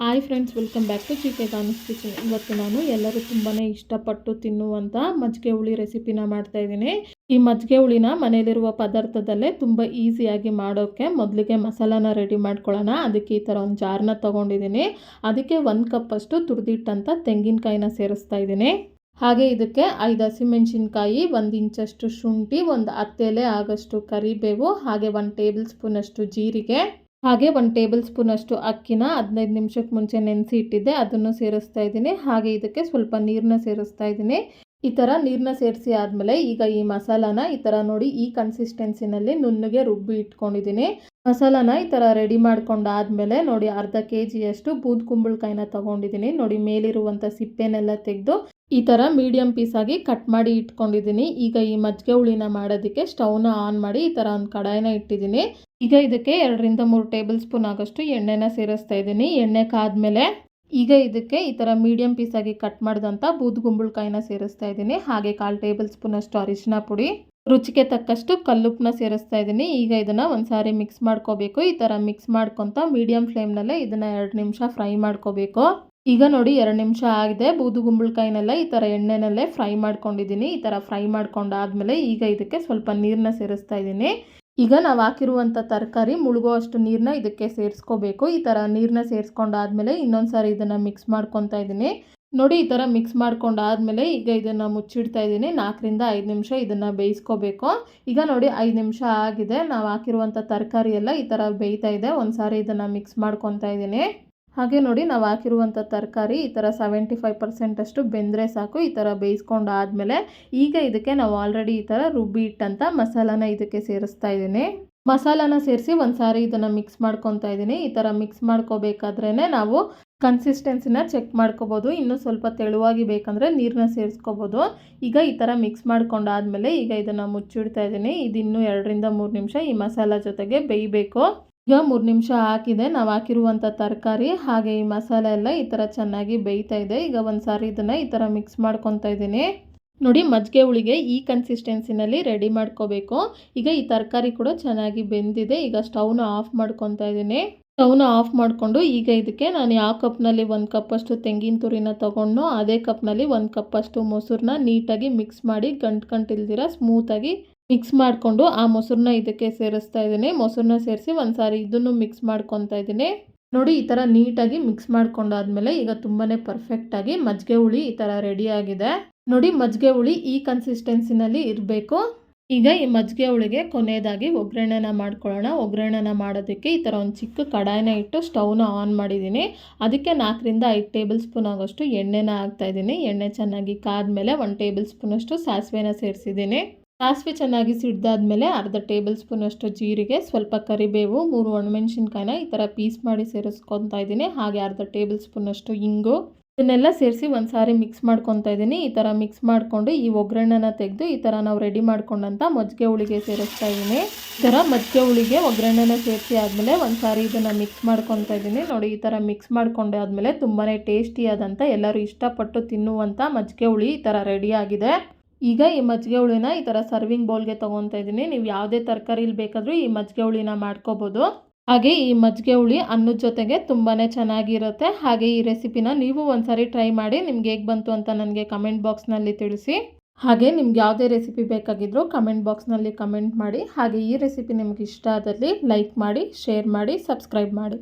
Hi friends welcome back to ಚಿಕೆ ಗಾನಸ್ kitchen ಇವತ್ತು ನಾನು ಎಲ್ಲರೂ ತುಂಬಾ ಇಷ್ಟಪಟ್ಟು ತಿನ್ನುವಂಥ ಮಜ್ಜಿಗೆ ಹುಳಿ ರೆಸಿಪಿನ ಮಾಡ್ತಾ ಇದ್ದೀನಿ. ಈ ಮಜ್ಜಿಗೆ ಹುಳಿನ ಮನೆಯಲ್ಲಿರುವ ಪದಾರ್ಥದಲ್ಲೇ ತುಂಬ ಈಸಿಯಾಗಿ ಮಾಡೋಕ್ಕೆ ಮೊದಲಿಗೆ ಮಸಾಲಾನ ರೆಡಿ ಮಾಡ್ಕೊಳ್ಳೋಣ. ಅದಕ್ಕೆ ಈ ಥರ ಒಂದು ಜಾರ್ನ ತೊಗೊಂಡಿದ್ದೀನಿ. ಅದಕ್ಕೆ ಒಂದು ಕಪ್ಪಷ್ಟು ತುರಿದಿಟ್ಟಂಥ ತೆಂಗಿನಕಾಯಿನ ಸೇರಿಸ್ತಾ ಇದ್ದೀನಿ. ಹಾಗೆ ಇದಕ್ಕೆ ಐದು ಹಸಿಮೆಣಸಿನ್ಕಾಯಿ, ಒಂದು ಇಂಚಷ್ಟು ಶುಂಠಿ, ಒಂದು ಹತ್ತೆಲೆ ಆಗಷ್ಟು ಕರಿಬೇವು, ಹಾಗೆ ಒಂದು ಟೇಬಲ್ ಸ್ಪೂನಷ್ಟು ಜೀರಿಗೆ. ಹಾಗೆ ಒಂದು ಟೇಬಲ್ ಸ್ಪೂನಷ್ಟು ಅಕ್ಕಿನ ಹದಿನೈದು ನಿಮಿಷಕ್ಕೆ ಮುಂಚೆ ನೆನೆಸಿ ಇಟ್ಟಿದ್ದೆ, ಅದನ್ನು ಸೇರಿಸ್ತಾ ಇದ್ದೀನಿ. ಹಾಗೆ ಇದಕ್ಕೆ ಸ್ವಲ್ಪ ನೀರನ್ನ ಸೇರಿಸ್ತಾ ಇದ್ದೀನಿ. ಈ ಥರ ನೀರನ್ನ ಸೇರಿಸಿ ಆದಮೇಲೆ ಈಗ ಈ ಮಸಾಲಾನ ಈ ಥರ ನೋಡಿ ಈ ಕನ್ಸಿಸ್ಟೆನ್ಸಿನಲ್ಲಿ ನುಣ್ಣಗೆ ರುಬ್ಬಿ ಇಟ್ಕೊಂಡಿದ್ದೀನಿ. ಮಸಾಲಾನ ಈ ಥರ ರೆಡಿ ಮಾಡ್ಕೊಂಡಾದ್ಮೇಲೆ ನೋಡಿ ಅರ್ಧ ಕೆ ಜಿಯಷ್ಟು ಬೂದ್ ಕುಂಬಳಕಾಯಿನ ತೊಗೊಂಡಿದ್ದೀನಿ. ನೋಡಿ ಮೇಲಿರುವಂಥ ಸಿಪ್ಪೆನೆಲ್ಲ ತೆಗೆದು ಈ ಥರ ಮೀಡಿಯಂ ಪೀಸಾಗಿ ಕಟ್ ಮಾಡಿ ಇಟ್ಕೊಂಡಿದ್ದೀನಿ. ಈಗ ಈ ಮಜ್ಜಿಗೆ ಹುಳಿನ ಮಾಡೋದಕ್ಕೆ ಸ್ಟವ್ನ ಆನ್ ಮಾಡಿ ಈ ಥರ ಒಂದು ಕಡಾಯಿನ ಇಟ್ಟಿದ್ದೀನಿ. ಈಗ ಇದಕ್ಕೆ ಎರಡರಿಂದ ಮೂರು ಟೇಬಲ್ ಸ್ಪೂನ್ ಆಗೋಷ್ಟು ಎಣ್ಣೆನ ಸೇರಿಸ್ತಾ ಇದ್ದೀನಿ. ಎಣ್ಣೆ ಕಾದ್ಮೇಲೆ ಈಗ ಇದಕ್ಕೆ ಈ ಥರ ಮೀಡಿಯಮ್ ಪೀಸಾಗಿ ಕಟ್ ಮಾಡಿದಂಥ ಬೂದು ಗುಂಬಳಕಾಯಿನ ಸೇರಿಸ್ತಾ ಇದ್ದೀನಿ. ಹಾಗೆ ಕಾಲು ಟೇಬಲ್ ಸ್ಪೂನಷ್ಟು ಅರಿಶಿನ ಪುಡಿ. ರುಚಿಗೆ ತಕ್ಕಷ್ಟು ಕಲ್ಲುಪ್ಪನ್ನ ಸೇರಿಸ್ತಾ ಇದ್ದೀನಿ. ಈಗ ಇದನ್ನು ಒಂದ್ಸಾರಿ ಮಿಕ್ಸ್ ಮಾಡ್ಕೋಬೇಕು. ಈ ಥರ ಮಿಕ್ಸ್ ಮಾಡ್ಕೊತ ಮೀಡಿಯಂ ಫ್ಲೇಮ್ನಲ್ಲೇ ಇದನ್ನು ಎರಡು ನಿಮಿಷ ಫ್ರೈ ಮಾಡ್ಕೋಬೇಕು. ಈಗ ನೋಡಿ ಎರಡು ನಿಮಿಷ ಆಗಿದೆ. ಬೂದು ಗುಂಬಳಕಾಯಿನೆಲ್ಲ ಈ ಥರ ಎಣ್ಣೆನಲ್ಲೇ ಫ್ರೈ ಮಾಡ್ಕೊಂಡಿದ್ದೀನಿ. ಈ ಥರ ಫ್ರೈ ಮಾಡ್ಕೊಂಡಾದ್ಮೇಲೆ ಈಗ ಇದಕ್ಕೆ ಸ್ವಲ್ಪ ನೀರನ್ನ ಸೇರಿಸ್ತಾ ಇದ್ದೀನಿ. ಈಗ ನಾವು ಹಾಕಿರುವಂಥ ತರಕಾರಿ ಮುಳುಗೋ ಅಷ್ಟು ನೀರನ್ನ ಇದಕ್ಕೆ ಸೇರಿಸ್ಕೋಬೇಕು. ಈ ಥರ ನೀರನ್ನ ಸೇರಿಸ್ಕೊಂಡಾದ್ಮೇಲೆ ಇನ್ನೊಂದು ಸಾರಿ ಇದನ್ನು ಮಿಕ್ಸ್ ಮಾಡ್ಕೊತಾ ಇದ್ದೀನಿ. ನೋಡಿ, ಈ ಥರ ಮಿಕ್ಸ್ ಮಾಡ್ಕೊಂಡಾದ್ಮೇಲೆ ಈಗ ಇದನ್ನು ಮುಚ್ಚಿಡ್ತಾ ಇದ್ದೀನಿ. ನಾಲ್ಕರಿಂದ ಐದು ನಿಮಿಷ ಇದನ್ನು ಬೇಯಿಸ್ಕೋಬೇಕು. ಈಗ ನೋಡಿ, ಐದು ನಿಮಿಷ ಆಗಿದೆ. ನಾವು ಹಾಕಿರುವಂಥ ತರಕಾರಿ ಎಲ್ಲ ಈ ಥರ ಬೇಯ್ತಾ ಇದೆ. ಒಂದು ಸಾರಿ ಇದನ್ನು ಮಿಕ್ಸ್ ಮಾಡ್ಕೊತಾ ಇದ್ದೀನಿ. ಹಾಗೆ ನೋಡಿ ನಾವು ಹಾಕಿರುವಂಥ ತರಕಾರಿ ಈ ಥರ ಸೆವೆಂಟಿ ಫೈವ್ ಪರ್ಸೆಂಟಷ್ಟು ಬೆಂದರೆ ಸಾಕು, ಈ ಥರ ಬೇಯಿಸ್ಕೊಂಡು ಆದಮೇಲೆ ಈಗ ಇದಕ್ಕೆ ನಾವು ಆಲ್ರೆಡಿ ಈ ಥರ ರುಬ್ಬಿ ಇಟ್ಟಂಥ ಮಸಾಲಾನ ಇದಕ್ಕೆ ಸೇರಿಸ್ತಾ ಇದ್ದೀನಿ. ಮಸಾಲಾನ ಸೇರಿಸಿ ಒಂದು ಸಾರಿ ಇದನ್ನು ಮಿಕ್ಸ್ ಮಾಡ್ಕೊತಾ ಇದ್ದೀನಿ. ಈ ಥರ ಮಿಕ್ಸ್ ಮಾಡ್ಕೋಬೇಕಾದ್ರೇ ನಾವು ಕನ್ಸಿಸ್ಟೆನ್ಸಿನ ಚೆಕ್ ಮಾಡ್ಕೋಬೋದು. ಇನ್ನೂ ಸ್ವಲ್ಪ ತೆಳುವಾಗಿ ಬೇಕಂದರೆ ನೀರನ್ನ ಸೇರಿಸ್ಕೋಬೋದು. ಈಗ ಈ ಥರ ಮಿಕ್ಸ್ ಮಾಡ್ಕೊಂಡಾದ್ಮೇಲೆ ಈಗ ಇದನ್ನು ಮುಚ್ಚಿಡ್ತಾ ಇದ್ದೀನಿ. ಇದು ಇನ್ನೂ ಎರಡರಿಂದ ಮೂರು ನಿಮಿಷ ಈ ಮಸಾಲ ಜೊತೆಗೆ ಬೇಯಬೇಕು. ಈಗ ಮೂರು ನಿಮಿಷ ಹಾಕಿದೆ. ನಾವು ಹಾಕಿರುವಂಥ ತರಕಾರಿ ಹಾಗೆ ಈ ಮಸಾಲೆ ಎಲ್ಲ ಈ ಥರ ಚೆನ್ನಾಗಿ ಬೇಯ್ತಾ ಇದೆ. ಈಗ ಒಂದು ಸಾರಿ ಇದನ್ನು ಈ ಥರ ಮಿಕ್ಸ್ ಮಾಡ್ಕೊತಾ ಇದ್ದೀನಿ. ನೋಡಿ ಮಜ್ಜಿಗೆ ಹುಳಿಗೆ ಈ ಕನ್ಸಿಸ್ಟೆನ್ಸಿನಲ್ಲಿ ರೆಡಿ ಮಾಡ್ಕೋಬೇಕು. ಈಗ ಈ ತರಕಾರಿ ಕೂಡ ಚೆನ್ನಾಗಿ ಬೆಂದಿದೆ. ಈಗ ಸ್ಟವ್ನ ಆಫ್ ಮಾಡ್ಕೊತಾ ಇದ್ದೀನಿ. ಸ್ಟವ್ನ ಆಫ್ ಮಾಡಿಕೊಂಡು ಈಗ ಇದಕ್ಕೆ ನಾನು ಯಾವ ಕಪ್ನಲ್ಲಿ ಒಂದು ಕಪ್ಪಷ್ಟು ತೆಂಗಿನ ತುರಿನ ತೊಗೊಂಡು ಅದೇ ಕಪ್ನಲ್ಲಿ ಒಂದು ಕಪ್ಪಷ್ಟು ಮೊಸರನ್ನ ನೀಟಾಗಿ ಮಿಕ್ಸ್ ಮಾಡಿ ಗಂಟು ಗಂಟಿಲ್ದಿರ ಸ್ಮೂತಾಗಿ ಮಿಕ್ಸ್ ಮಾಡಿಕೊಂಡು ಆ ಮೊಸರನ್ನ ಇದಕ್ಕೆ ಸೇರಿಸ್ತಾ ಇದ್ದೀನಿ. ಮೊಸರನ್ನ ಸೇರಿಸಿ ಒಂದು ಸಾರಿ ಇದನ್ನು ಮಿಕ್ಸ್ ಮಾಡ್ಕೊತಾ ಇದ್ದೀನಿ. ನೋಡಿ, ಈ ಥರ ನೀಟಾಗಿ ಮಿಕ್ಸ್ ಮಾಡ್ಕೊಂಡಾದ್ಮೇಲೆ ಈಗ ತುಂಬಾ ಪರ್ಫೆಕ್ಟಾಗಿ ಮಜ್ಜಿಗೆ ಹುಳಿ ಈ ಥರ ರೆಡಿ ಆಗಿದೆ. ನೋಡಿ ಮಜ್ಜಿಗೆ ಹುಳಿ ಈ ಕನ್ಸಿಸ್ಟೆನ್ಸಿನಲ್ಲಿ ಇರಬೇಕು. ಈಗ ಈ ಮಜ್ಜಿಗೆ ಹುಳಿಗೆ ಕೊನೆಯದಾಗಿ ಒಗ್ಗರಣೆನ ಮಾಡ್ಕೊಳ್ಳೋಣ. ಒಗ್ಗರಣೆನ ಮಾಡೋದಕ್ಕೆ ಈ ಥರ ಒಂದು ಚಿಕ್ಕ ಕಡಾಯಿನ ಇಟ್ಟು ಸ್ಟವ್ನ ಆನ್ ಮಾಡಿದ್ದೀನಿ. ಅದಕ್ಕೆ ನಾಲ್ಕರಿಂದ ಐದು ಟೇಬಲ್ ಸ್ಪೂನ್ ಆಗೋಷ್ಟು ಎಣ್ಣೆನ ಹಾಕ್ತಾಯಿದ್ದೀನಿ ಎಣ್ಣೆ ಚೆನ್ನಾಗಿ ಕಾದ್ಮೇಲೆ ಒಂದು ಟೇಬಲ್ ಸ್ಪೂನಷ್ಟು ಸಾಸಿವೆನ ಸೇರಿಸಿದ್ದೀನಿ. ಸಾಸಿವೆ ಚೆನ್ನಾಗಿ ಸಿಡ್ದಾದ್ಮೇಲೆ ಅರ್ಧ ಟೇಬಲ್ ಸ್ಪೂನ್ ಅಷ್ಟು ಜೀರಿಗೆ, ಸ್ವಲ್ಪ ಕರಿಬೇವು, ಮೂರು ಒಣಮೆಣಸಿನ್ಕಾಯಿನ ಈ ಥರ ಪೀಸ್ ಮಾಡಿ ಸೇರಿಸ್ಕೊತಾ ಇದ್ದೀನಿ. ಹಾಗೆ ಅರ್ಧ ಟೇಬಲ್ ಸ್ಪೂನ್ ಅಷ್ಟು ಇಂಗು. ಇದನ್ನೆಲ್ಲ ಸೇರಿಸಿ ಒಂದು ಸಾರಿ ಮಿಕ್ಸ್ ಮಾಡ್ಕೊತಾ ಇದ್ದೀನಿ. ಈ ಥರ ಮಿಕ್ಸ್ ಮಾಡಿಕೊಂಡು ಈ ಒಗ್ಗರಣೆನ ತೆಗೆದು ಈ ಥರ ನಾವು ರೆಡಿ ಮಾಡ್ಕೊಂಡಂಥ ಮಜ್ಜಿಗೆ ಹುಳಿಗೆ ಸೇರಿಸ್ತಾ ಇದ್ದೀನಿ. ಈ ಥರ ಮಜ್ಜಿಗೆ ಹುಳಿಗೆ ಒಗ್ಗರಣೆನ ಸೇರಿಸಿ ಆದಮೇಲೆ ಒಂದು ಸಾರಿ ಇದನ್ನು ಮಿಕ್ಸ್ ಮಾಡ್ಕೊತಾ ಇದ್ದೀನಿ. ನೋಡಿ, ಈ ಥರ ಮಿಕ್ಸ್ ಮಾಡಿಕೊಂಡೆ ಆದಮೇಲೆ ತುಂಬಾ ಟೇಸ್ಟಿಯಾದಂಥ ಎಲ್ಲರೂ ಇಷ್ಟಪಟ್ಟು ತಿನ್ನುವಂಥ ಮಜ್ಜಿಗೆ ಹುಳಿ ಈ ಥರ ರೆಡಿಯಾಗಿದೆ ಈಗ ಈ ಮಜ್ಜಿಗೆ ಹುಳಿನ ಈ ಥರ ಸರ್ವಿಂಗ್ ಬೌಲ್ಗೆ ತೊಗೊತಾ ಇದ್ದೀನಿ. ನೀವು ಯಾವುದೇ ತರಕಾರಿಲಿ ಬೇಕಾದರೂ ಈ ಮಜ್ಜಿಗೆ ಹುಳಿನ ಮಾಡ್ಕೋಬೋದು. ಹಾಗೆ ಈ ಮಜ್ಜಿಗೆ ಹುಳಿ ಅನ್ನದ ಜೊತೆಗೆ ತುಂಬಾ ಚೆನ್ನಾಗಿರುತ್ತೆ. ಹಾಗೆ ಈ ರೆಸಿಪಿನ ನೀವು ಒಂದ್ಸರಿ ಟ್ರೈ ಮಾಡಿ ನಿಮ್ಗೆ ಹೇಗೆ ಬಂತು ಅಂತ ನನಗೆ ಕಮೆಂಟ್ ಬಾಕ್ಸ್ನಲ್ಲಿ ತಿಳಿಸಿ. ಹಾಗೆ ನಿಮ್ಗೆ ಯಾವುದೇ ರೆಸಿಪಿ ಬೇಕಾಗಿದ್ದರೂ ಕಮೆಂಟ್ ಬಾಕ್ಸ್ನಲ್ಲಿ ಕಮೆಂಟ್ ಮಾಡಿ. ಹಾಗೆ ಈ ರೆಸಿಪಿ ನಿಮ್ಗೆ ಇಷ್ಟ ಆದಲ್ಲಿ ಲೈಕ್ ಮಾಡಿ ಶೇರ್ ಮಾಡಿ ಸಬ್ಸ್ಕ್ರೈಬ್ ಮಾಡಿ.